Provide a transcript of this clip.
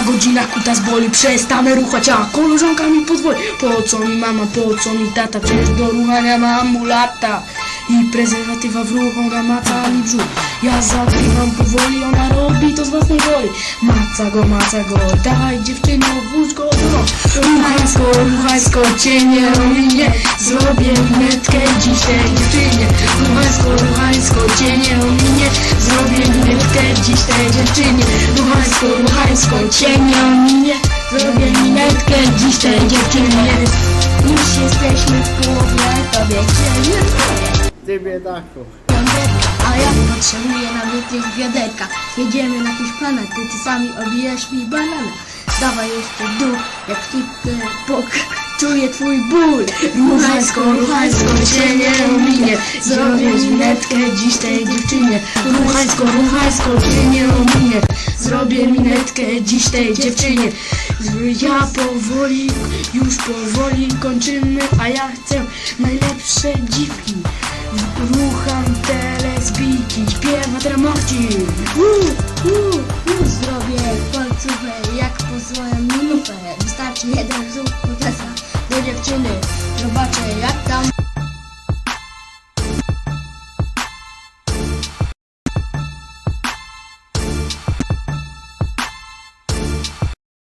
za godzinach kutas boli. Przestanę ruchać, a koleżanka mi pozwoli. Po co mi mama, po co mi tata? Przecież do ruchania mam mu lata. I prezerwatywa w ruch, ona maca mi brzuch. Ja zagrywam powoli, ona robi to z własnej woli. Maca go, maca go, dawaj dziewczyno, wódź go do rąk Ruchajsko, ruchajsko, cienie ominie Zrobię minetkę dziś tej dziewczynie. Ruchajsko, ruchajsko, cienie ominie Zrobię minetkę dziś tej dziewczynie Ruchajsko, ruchajsko, cienie ominie Zrobię minetkę dziś tej dziewczynie Już jesteśmy w połowie, tobie chcieli Ty biedaku. a ja potrzebuję nabitych wiaderka. Jedziemy na planetę, ty sami obijasz mi banana. Dawaj jeszcze dół, jak Twitter pok Czuję twój ból. Ruchajsko, ruchajsko, cię nie ominie. Zrobię minetkę dziś tej dziewczynie. Ruchajsko, ruchajsko, cię nie ominie Zrobię minetkę dziś tej dziewczynie. Ja powoli, już powoli kończymy A ja chcę najlepsze dziwki. Rucham telezbiki, śpiewa Tramorci Już zrobię końcówę jak po swoją minutę. Wystarczy jeden wzór kutesa do dziewczyny. Zobaczę jak tam